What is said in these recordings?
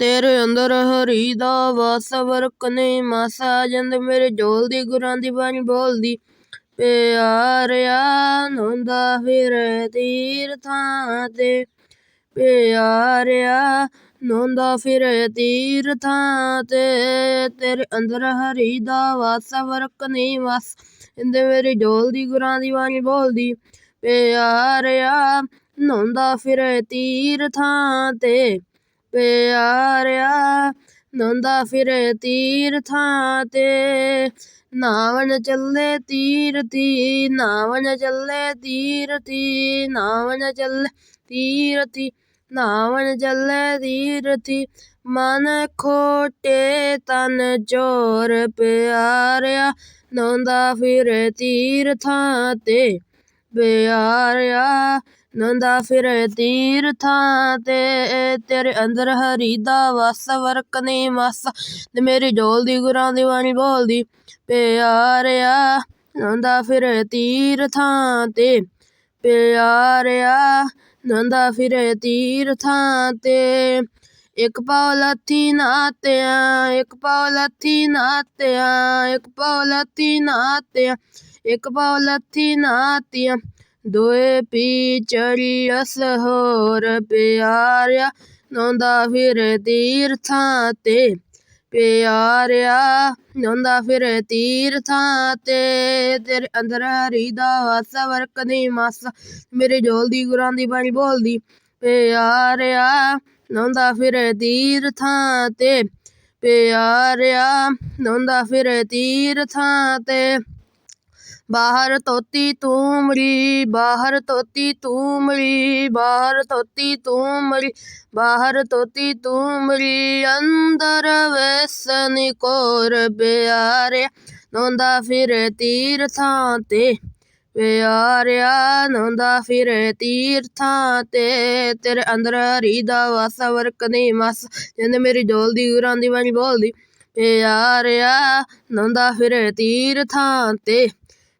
ਤੇਰੇ ਅੰਦਰ ਹਰੀ ਦਾ ਵਾਸਾ ਵਰਕ ਨੇ ਮਾਸਾ ਜੰਦ ਮੇਰੇ ਜੋਲ ਦੀ ਗੁਰਾਂ ਦੀ ਬਾਣੀ ਬੋਲਦੀ। ਪਿਆਰਿਆ ਨੋਂਦਾ ਫਿਰ ਤੀਰਥਾਂ ਤੇ। ਪਿਆਰਿਆ ਨੋਂਦਾ ਫਿਰ ਤੀਰਥਾਂ ਤੇ। ਤੇਰੇ ਅੰਦਰ ਹਰੀ ਦਾ ਵਾਸਾ ਵਰਕ ਨੇ ਮਾਸ ਜੰਦ ਮੇਰੇ ਜੋਲ ਦੀ ਗੁਰਾਂ ਦੀ ਬਾਣੀ ਬੋਲਦੀ। ਪਿਆਰਿਆ ਨੋਂਦਾ ਫਿਰੇ ਤੀਰਥਾਂ ਤੇ। ਪਿਆਰਿਆ ਨੋਂਦਾ ਫਿਰੇ ਤੀਰਥਾਂ ਤੇ। ਨਾਵਣ ਚੱਲੇ ਤੀਰਥੀ, ਨਾਵਣ ਚੱਲੇ ਤੀਰਥੀ, ਨਾਵਣ ਚੱਲੇ ਤੀਰਥੀ, ਨਾਵਣ ਚੱਲੇ ਤੀਰਥੀ। ਮਨ ਖੋਟੇ ਤਨ ਚੋਰ ਪਿਆਰਿਆ ਨੋਂਦਾ ਫਿਰੇ ਤੀਰਥਾਂ ਤੇ। ਪਿਆਰਿਆ ਨੰਦਾ ਫਿਰੇ ਤੀਰਥਾਂ ਤੇ, ਤੇਰੇ ਅੰਦਰ ਹਰੀ ਦਾ ਵਾਸ, ਵਰਕ ਨੇ ਮਾਸਾ। ਤੇ ਮੇਰੀ ਜੋਲਦੀ ਗੁਰਾਂ ਦੀ ਬਾਣੀ ਬੋਲਦੀ, ਪਿਆਰਿਆ, ਨੋਂਦਾ ਫਿਰੇ ਤੀਰਥਾਂ ਤੇ, ਪਿਆਰਿਆ, ਨੋਂਦਾ ਫਿਰੇ ਤੀਰਥਾਂ ਤੇ। ਇੱਕ ਪਾਉ ਲੱਥੀ ਨਾਤਿਆਂ, ਇੱਕ ਪਾਉ ਲੱਥੀ ਨਾਤਿਆ, ਇੱਕ ਪਾਉ ਲੱਥੀ ਨਾਤਿਆਂ, ਇੱਕ ਪਾਉ ਲੱਥੀ ਨਾਤਿਆ। ਦੋਏ ਪੀ ਚੜੀਅਸ ਹੋਰ ਪਿਆਰਿਆ, ਨੋਂਦਾ ਫਿਰੇ ਤੀਰਥਾਂ ਤੇ ਪਿਆਰਿਆ, ਨੋਂਦਾ ਫਿਰੇ ਤੀਰਥਾਂ ਤੇ। ਤੇਰੇ ਅੰਦਰ ਹਰੀ ਦਾ ਵਾਸ ਵਰਕਦੀ ਨਹੀਂ ਮਾਸਾ, ਮੇਰੇ ਢੋਲ ਦੀ ਗੁਰਾਂ ਦੀ ਬਾਣੀ ਬੋਲਦੀ, ਪਿਆਰਿਆ, ਨੋਂਦਾ ਫਿਰੇ ਤੀਰਥਾਂ ਤੇ ਪਿਆਰਿਆ, ਨੋਂਦਾ ਫਿਰੇ ਤੀਰਥਾਂ ਤੇ ਬਾਹਰ ਤੋਤੀ ਤੂਮੜੀ ਬਾਹਰ ਤੋਤੀ ਤੂਮੜੀ ਬਾਹਰ ਤੋਤੀ ਤੂਮੜੀ ਬਾਹਰ ਤੋਤੀ ਤੂਮੜੀ ਅੰਦਰ ਵੈਸਨੀ ਕੋਰ ਪਿਆਰਿਆ ਨੋਂਦਾ ਫਿਰੇ ਤੀਰਥਾਂ ਤੇ ਪਿਆਰਿਆ ਨੋਂਦਾ ਫਿਰੇ ਤੀਰਥਾਂ ਤੇ ਤੇਰੇ ਅੰਦਰ ਹਰੀ ਦਾ ਵਾਸਾ, ਵਰਕ ਨਹੀਂ ਮਸ, ਜਿੰਦ ਮੇਰੀ ਢੋਲ ਦੀ ਗੁਰਾਂ ਦੀ ਬਾਣੀ ਬੋਲਦੀ ਪਿਆਰਿਆ ਨੋਂਦਾ ਫਿਰੇ ਤੀਰਥਾਂ ਤੇ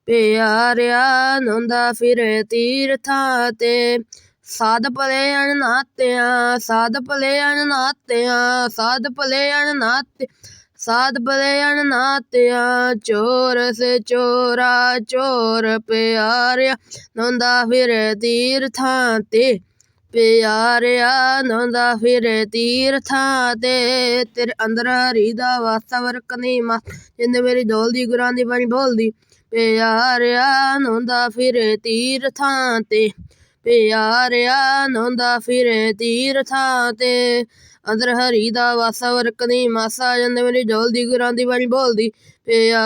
ਪਿਆਰਿਆ ਨੋਂਦਾ ਫਿਰੇ ਤੀਰਥਾਂ ਤੇ। ਸਾਧ ਭਲੇ ਅਣਨਾਤਿਆਂ, ਸਾਧ ਭਲੇ ਅਣਨਾਤਿਆਂ, ਸਾਧ ਭਲੇ ਅਣਨਾਤੇ, ਸਾਧ ਭਲੇ ਅਣਨਾਤਿਆਂ, ਚੋਰ ਸੇ ਚੋਰਾ ਚੋਰ ਪਿਆਰਿਆ ਨੋਂਦਾ ਫਿਰੇ ਤੀਰਥਾਂ ਤੇ। ਪਿਆਰਿਆ ਨੋਂਦਾ ਫਿਰੇ ਤੀਰਥਾਂ ਤੇ। ਤੇਰੇ ਅੰਦਰ ਹਰੀ ਦਾ ਵਾਸਾ ਵਰਕ ਨਹੀਂ ਮਾ ਜਿੰਦ ਮੇਰੀ ਢੋਲ ਗੁਰਾਂ ਦੀ ਬਾਣੀ ਬੋਲਦੀ। ਪਿਆਰਿਆ ਨੋਂਦਾ ਫਿਰੇ ਤੀਰਥਾਂ ਤੇ। ਪਿਆਰਿਆ ਨੋਂਦਾ ਫਿਰੇ ਤੀਰਥਾਂ ਤੇ। ਅੰਦਰ ਹਰੀ ਦਾ ਵਾਸਾ ਵਰਕ ਨਹੀਂ ਮਾਸਾ ਜਿੰਦ ਮੇਰੀ ਢੋਲ ਗੁਰਾਂ ਦੀ ਬਾਣੀ ਬੋਲਦੀ। ਪਿਆ